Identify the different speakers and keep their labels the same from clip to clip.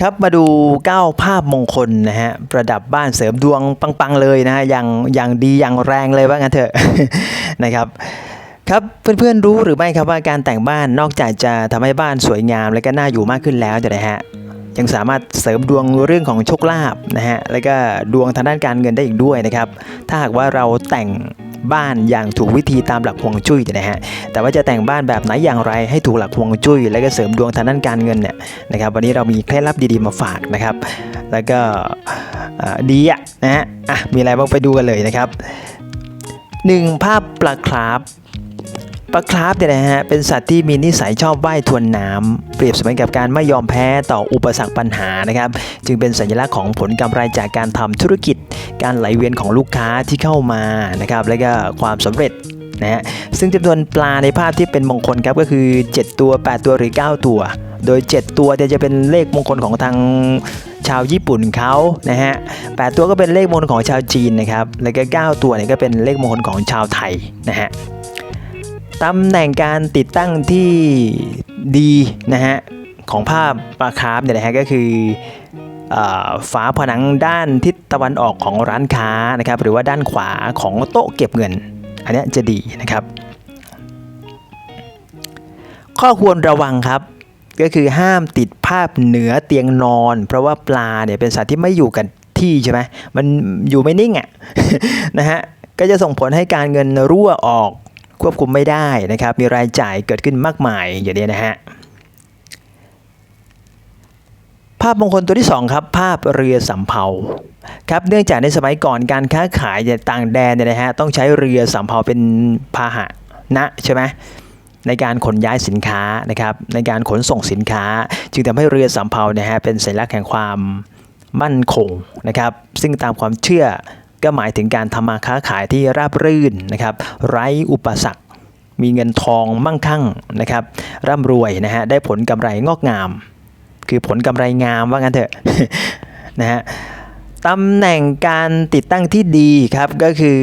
Speaker 1: ครับมาดู 9 ภาพมงคลนะฮะประดับบ้านเสริมดวงปังๆเลยนะฮะอย่างอย่างดีอย่างแรงเลยว่างั้นเถอะนะครับครับเพื่อนๆรู้หรือไม่ครับว่าการแต่งบ้านนอกจากจะทำให้บ้านสวยงามและก็น่าอยู่มากขึ้นแล้วเนี่ยนะฮะยังสามารถเสริมดวงเรื่องของโชคลาภนะฮะแล้วก็ดวงทางด้านการเงินได้อีกด้วยนะครับถ้าหากว่าเราแต่ง บ้านอย่างถูกวิธีตามหลักฮวงจุ้ยเนี่ยนะฮะแต่ว่าจะแต่งบ้านแบบไหนอย่างไรให้ถูกหลักฮวงจุ้ย และก็เสริมดวงทางด้านการเงินเนี่ยนะครับวันนี้เรามีเคล็ดลับดีๆมาฝากนะครับ แล้วก็ดีอะนะฮะอะมีอะไรบ้างไปดูกันเลยนะครับหนึ่งภาพปลาคราฟ ปลาคราฟเนี่ยนะฮะเป็นสัตว์ที่มีนิสัยชอบว่ายทวนน้ำเปรียบเสมือนกับการไม่ยอมแพ้ต่ออุปสรรคปัญหานะครับ จึงเป็นสัญลักษณ์ของผลกำไรจากการทำธุรกิจ การไหลเวียนของลูกค้าที่เข้ามานะครับ และก็ความสำเร็จนะฮะซึ่งจำนวนปลาในภาพที่เป็นมงคลครับก็คือ 7 ตัว 8 ตัวหรือ 9 ตัว โดย 7 ตัวเนี่ยจะเป็นเลขมงคลของทางชาวญี่ปุ่นเขานะฮะ8ตัวก็เป็นเลขมงคลของชาวจีนนะครับ แล้วก็ 9 ตัวเนี่ยก็เป็นเลขมงคลของชาวไทยนะฮะ ตำแหน่งการติดตั้งที่ดีนะฮะของภาพปลาคาร์ฟเนี่ยนะฮะก็คือฝาผนังด้านทิศตะวันออกของร้านค้านะครับหรือว่าด้านขวาของโต๊ะเก็บเงิน อันนี้จะดีนะครับ ข้อควรระวังครับก็คือห้ามติดภาพเหนือเตียงนอน เพราะว่าปลาเนี่ยเป็นสัตว์ที่ไม่อยู่กันที่ใช่ไหมมันอยู่ไม่นิ่งอะ่ะนะฮะก็จะส่งผลให้การเงินรั่วออก ควบคุมไม่ได้นะครับ มีรายจ่ายเกิดขึ้นมากมายอย่างนี้นะฮะภาพมงคลตัวที่2ครับภาพเรือสำเภาครับเนื่องจากในสมัยก่อนการค้าขายในต่างแดนเนี่ยนะฮะต้องใช้เรือสำเภาเป็นพาหะนะใช่ไหมในการขนย้ายสินค้านะครับในการขนส่งสินค้า จึงทำให้เรือสำเภาเนี่ยฮะเป็นสัญลักษณ์แห่งความมั่นคงนะครับซึ่งตามความเชื่อ ก็หมายถึงการทำมาค้าขายที่ราบรื่นนะครับ ไร้อุปสรรค มีเงินทองมั่งคั่งนะครับ ร่ำรวยนะฮะได้ผลกำไรงอกงาม คือผลกำไรงามว่างั้นเถอะนะฮะตำแหน่งการติดตั้งที่ดีครับก็คือ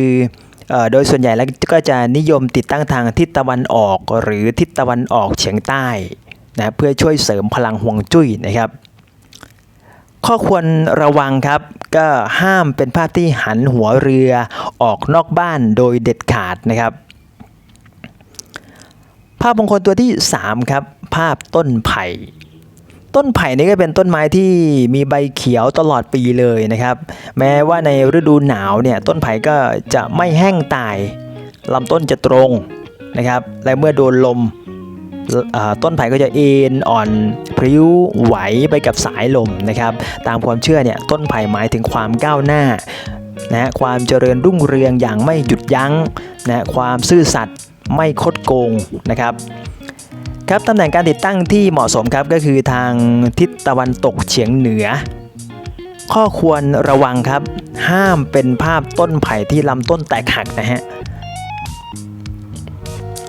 Speaker 1: เอ่อโดยส่วนใหญ่แล้วก็จะนิยมติดตั้งทางทิศตะวันออกหรือทิศตะวันออกเฉียงใต้นะเพื่อช่วยเสริมพลังห่วงจุ้ยนะครับ ข้อควรระวังครับ ก็ห้ามเป็นภาพที่หันหัวเรือออกนอกบ้านโดยเด็ดขาดนะครับ ภาพมงคลตัวที่ 3 ครับ ภาพต้นไผ่ ต้นไผ่นี่ก็เป็นต้นไม้ที่มีใบเขียวตลอดปีเลยนะครับ แม้ว่าในฤดูหนาวเนี่ยต้นไผ่ก็จะไม่แห้งตายลำต้นจะตรงนะครับ และเมื่อโดนลม ต้นไผ่ก็จะเอ็นอ่อนพริ้วไหวไปกับสายลมนะครับ ตามความเชื่อเนี่ยต้นไผ่หมายถึงความก้าวหน้านะความเจริญรุ่งเรืองอย่างไม่หยุดยั้งนะความซื่อสัตย์ไม่คดโกงนะครับครับตำแหน่งการติดตั้งที่เหมาะสมครับก็คือทางทิศตะวันตกเฉียงเหนือ ข้อควรระวังครับ ห้ามเป็นภาพต้นไผ่ที่ลำต้นแตกหักนะฮะ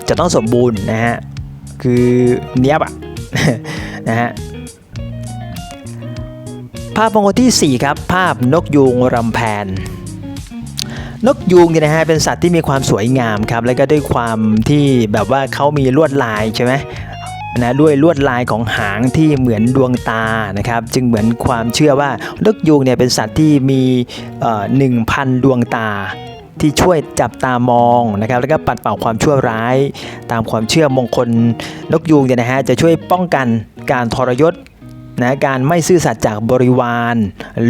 Speaker 1: จะต้องสมบูรณ์นะฮะ คือเนี้ยบอะนะฮะภาพมงคลที่ 4 ครับ ภาพนกยูงรำแพน นกยูงเนี่ยนะฮะเป็นสัตว์ที่มีความสวยงามครับ แล้วก็ด้วยความที่แบบว่าเขามีลวดลายใช่ไหมนะด้วยลวดลายของหางที่เหมือนดวงตานะครับ จึงเหมือนความเชื่อว่านกยูงเนี่ยเป็นสัตว์ที่มีหนึ่งพันดวงตา ที่ช่วยจับตามองนะครับแล้วก็ปัดเป่าความชั่วร้าย ตามความเชื่อมงคลนกยูงเนี่ยนะฮะจะช่วยป้องกันการทรยศนะการไม่ซื่อสัตย์จากบริวาร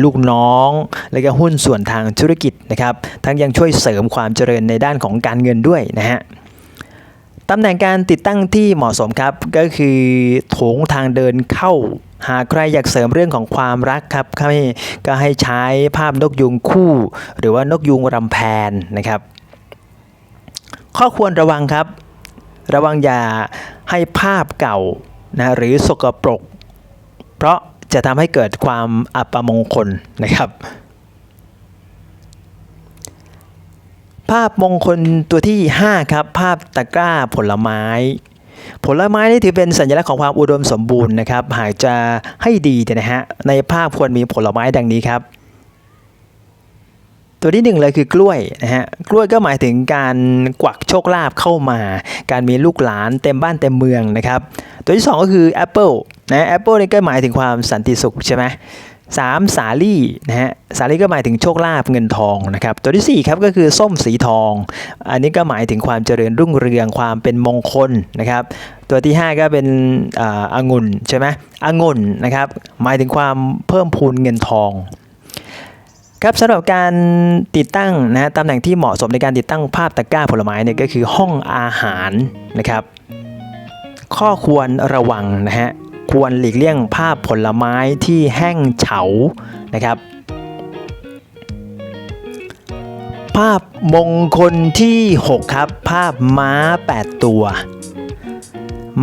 Speaker 1: ลูกน้อง และก็หุ้นส่วนทางธุรกิจนะครับ ทั้งยังช่วยเสริมความเจริญในด้านของการเงินด้วยนะฮะตำแหน่งการติดตั้งที่เหมาะสมครับ ก็คือโถงทางเดินเข้า หากใครอยากเสริมเรื่องของความรักครับก็ให้ก็ให้ใช้ภาพนกยูงคู่ หรือว่านกยูงรำแพนนะครับ ข้อควรระวังครับ ระวังอย่าให้ภาพเก่านะหรือสกปรก เพราะจะทำให้เกิดความอัปมงคลนะครับ ภาพมงคลตัวที่ 5 ครับ ภาพตะกร้าผลไม้ ผลไม้นี่ถือเป็นสัญลักษณ์ของความอุดมสมบูรณ์นะครับ หากจะให้ดีเนี่ยนะฮะ ในภาพควรมีผลไม้ดังนี้ครับ ตัวที่หนึ่งเลยคือกล้วยนะฮะ กล้วยก็หมายถึงการกวักโชคลาภเข้ามา การมีลูกหลานเต็มบ้านเต็มเมืองนะครับ ตัวที่สองก็คือแอปเปิลนะแอปเปิลนี่ก็หมายถึงความสันติสุขใช่ไหม สามสาลี่นะฮะสาลี่ก็หมายถึงโชคลาภเงินทองนะครับตัวที่สี่ครับก็คือส้มสีทอง อันนี้ก็หมายถึงความเจริญรุ่งเรืองความเป็นมงคลนะครับตัวที่ 5 ก็เป็นอ่างุ่นใช่ไหมองุ่นนะครับหมายถึงความเพิ่มพูนเงินทองครับสำหรับการติดตั้งนะฮะตำแหน่งที่เหมาะสมในการติดตั้งภาพตะกร้าผลไม้เนี่ยก็คือห้องอาหารนะครับข้อควรระวังนะฮะ ควรหลีกเลี่ยงภาพผลไม้ที่แห้งเฉานะครับ ภาพมงคลที่ 6 ครับ ภาพม้า 8 ตัว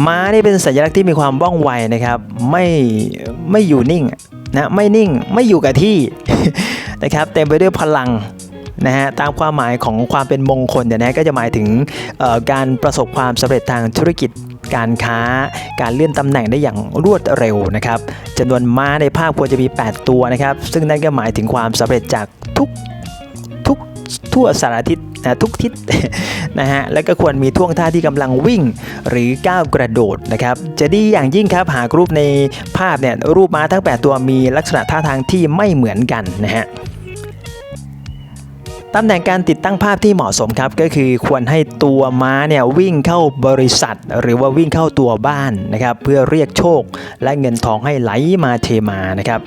Speaker 1: ม้านี่เป็นสัญลักษณ์ที่มีความว่องไวนะครับ ไม่ไม่อยู่นิ่งนะไม่นิ่งไม่อยู่กับที่นะครับเต็มไปด้วยพลังนะฮะตามความหมายของความเป็นมงคลเนี่ยนะก็จะหมายถึงการประสบความสำเร็จทางธุรกิจ การค้า การเลื่อนตำแหน่งได้อย่างรวดเร็วนะครับจำนวนม้าในภาพควรจะมี 8 ตัวนะครับ ซึ่งนั่นก็หมายถึงความสำเร็จจากทุกทุกทั่วสารทิศนะทุกทิศนะฮะแล้วก็ควรมีท่วงท่าที่กำลังวิ่งหรือก้าวกระโดดนะครับ จะดีอย่างยิ่งครับหากรูปในภาพเนี่ยรูปม้าทั้ง 8 ตัวมีลักษณะท่าทางที่ไม่เหมือนกันนะฮะ ตำแหน่งการติดตั้งภาพที่เหมาะสมครับ ก็คือควรให้ตัวม้าเนี่ยวิ่งเข้าบริษัท หรือว่าวิ่งเข้าตัวบ้านนะครับเพื่อเรียกโชค และเงินทองให้ไหลมาเทมานะครับ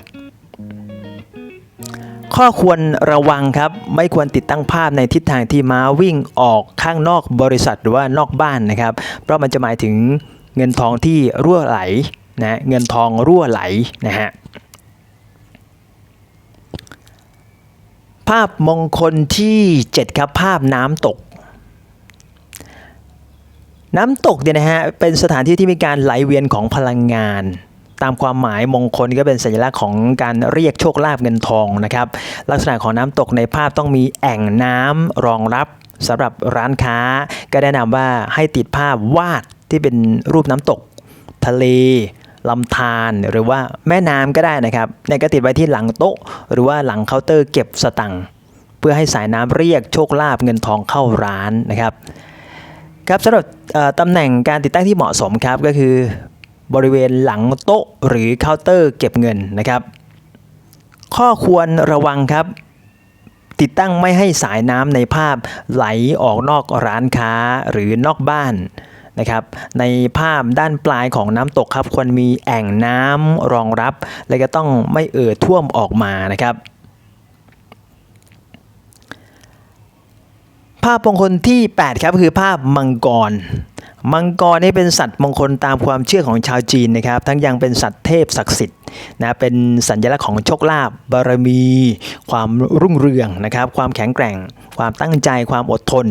Speaker 1: ข้อควรระวังครับไม่ควรติดตั้งภาพในทิศทางที่ม้าวิ่งออกข้างนอกบริษัทหรือว่านอกบ้านนะครับ เพราะมันจะหมายถึงเงินทองที่รั่วไหลนะเงินทองรั่วไหลนะฮะ ภาพมงคลที่ 7 ครับภาพน้ำตก น้ำตกเนี่ยนะฮะเป็นสถานที่ที่มีการไหลเวียนของพลังงาน ตามความหมายมงคลก็เป็นสัญลักษณ์ของการเรียกโชคลาภเงินทองนะครับ ลักษณะของน้ำตกในภาพต้องมีแอ่งน้ำรองรับสำหรับร้านค้า ก็แนะนำว่าให้ติดภาพวาดที่เป็นรูปน้ำตก ทะเล ลำธารหรือว่าแม่น้ำก็ได้นะครับเนี่ยก็ติดไว้ที่หลังโต๊ะ หรือว่าหลังเคาน์เตอร์เก็บสตังค์เพื่อให้สายน้ำเรียกโชคลาภเงินทองเข้าร้านนะครับครับสำหรับตำแหน่งการติดตั้งที่เหมาะสมครับก็คือบริเวณหลังโต๊ะหรือเคาน์เตอร์เก็บเงินนะครับ ข้อควรระวังครับ ติดตั้งไม่ให้สายน้ำในภาพไหลออกนอกร้านค้าหรือนอกบ้าน นะครับในภาพด้านปลายของน้ำตกครับควรมีแอ่งน้ำรองรับ และก็ต้องไม่เอ่อท่วมออกมานะครับ ภาพมงคลที่ 8 ครับคือภาพมังกรมังกรนี่เป็นสัตว์มงคลตามความเชื่อของชาวจีนนะครับ ทั้งยังเป็นสัตว์เทพศักดิ์สิทธิ์ นะเป็นสัญลักษณ์ของโชคลาภบารมี ความรุ่งเรืองนะครับ ความแข็งแกร่ง ความตั้งใจความอดทน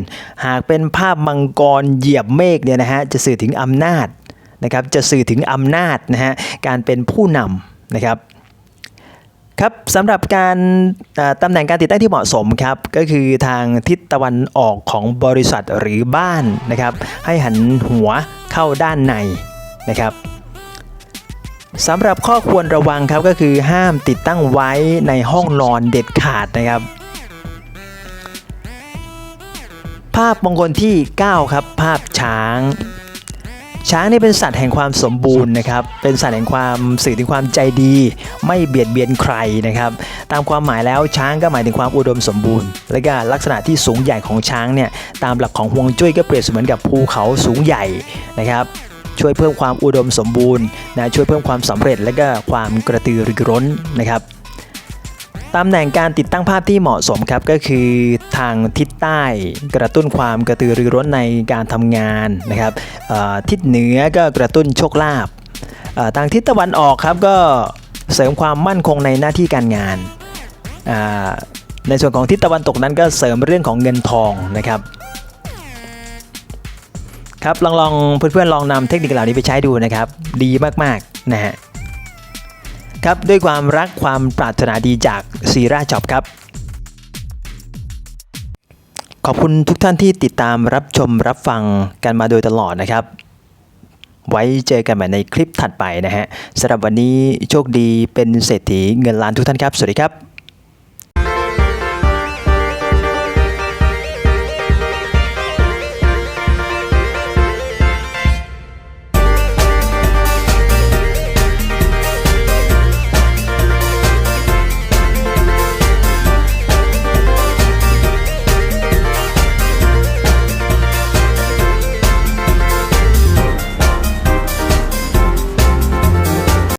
Speaker 1: หากเป็นภาพมังกรเหยียบเมฆเนี่ยนะฮะจะสื่อถึงอำนาจนะครับจะสื่อถึงอำนาจนะฮะการเป็นผู้นำนะครับครับสำหรับการตำแหน่งการติดตั้งที่เหมาะสมครับก็คือทางทิศตะวันออกของบริษัทหรือบ้านนะครับให้หันหัวเข้าด้านในนะครับ สำหรับข้อควรระวังครับก็คือห้ามติดตั้งไว้ในห้องนอนเด็ดขาดนะครับ ภาพมงคลที่ 9 ครับ ภาพช้าง ช้างนี่เป็นสัตว์แห่งความสมบูรณ์นะครับ เป็นสัตว์แห่งความสื่อถึงความใจดี ไม่เบียดเบียนใครนะครับ ตามความหมายแล้วช้างก็หมายถึงความอุดมสมบูรณ์ และก็ลักษณะที่สูงใหญ่ของช้างเนี่ยตามหลักของฮวงจุ้ยก็เปรียบเสมือนกับภูเขาสูงใหญ่นะครับ ช่วยเพิ่มความอุดมสมบูรณ์นะช่วยเพิ่มความสำเร็จและก็ความกระตือรือร้นนะครับตำแหน่งการติดตั้งภาพที่เหมาะสมครับก็คือทางทิศใต้กระตุ้นความกระตือรือร้นในการทำงานนะครับทิศเหนือก็กระตุ้นโชคลาภทางทิศตะวันออกครับก็เสริมความมั่นคงในหน้าที่การงาน ในส่วนของทิศตะวันตกนั้นก็เสริมเรื่องของเงินทองนะครับ ครับลองลองเพื่อนๆลองนำเทคนิคเหล่านี้ไปใช้ดูนะครับ ดีมากๆนะฮะครับด้วยความรักความปรารถนาดีจากซีราจอบครับ ขอบคุณทุกท่านที่ติดตามรับชมรับฟังกันมาโดยตลอดนะครับ ไว้เจอกันใหม่ในคลิปถัดไปนะฮะสำหรับวันนี้โชคดีเป็นเศรษฐีเงินล้านทุกท่านครับ สวัสดีครับ